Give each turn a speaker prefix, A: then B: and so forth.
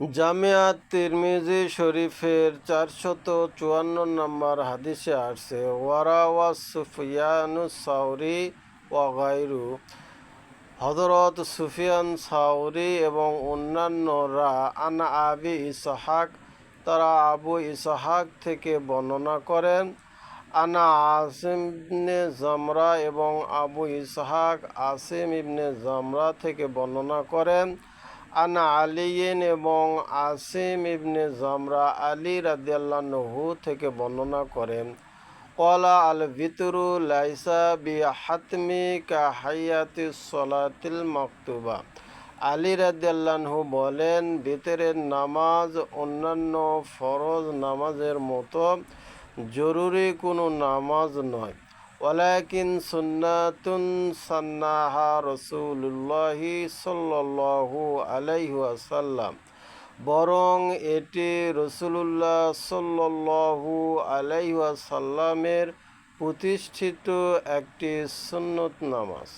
A: জামিয়াত তিরমিজি শরীফের চারশত চুয়ান্ন নম্বর হাদিসে আসছে ওয়ারাওয়া সুফিয়ানু সাউরি ওয়াগাইরু হজরত সুফিয়ান সাউরি এবং অন্যান্যরা, আনা আবি ইসহাক। তারা আবু ইসহাক থেকে বর্ণনা করেন, আনা আসিম ইবনে জামরা এবং আবু ইসহাক আসিম ইবনে জামরা থেকে বর্ণনা করেন। আনা আলিয়েন এবং আসিম ইবনে জামরা আলী রাদিয়াল্লাহু থেকে বর্ণনা করেন, কলা আল ভিতরু লাইসা বি হাতমি কা হাইয়াতি সলাতিল মাকতুবা। আলী রাদিয়াল্লাহু বলেন, ভিতরের নামাজ অন্যান্য ফরজ নামাজের মতো জরুরি কোনো নামাজ নয়। ওয়ালাকিন সুন্নাতুন সান্নাহা রসুল্লাহি সাল্লাল্লাহু আলাইহি ওয়াসাল্লাম। বরং এটি রসুলুল্লাহ সাল্লু আলাইহাসাল্লামের প্রতিষ্ঠিত একটি সুন্নত নামাজ।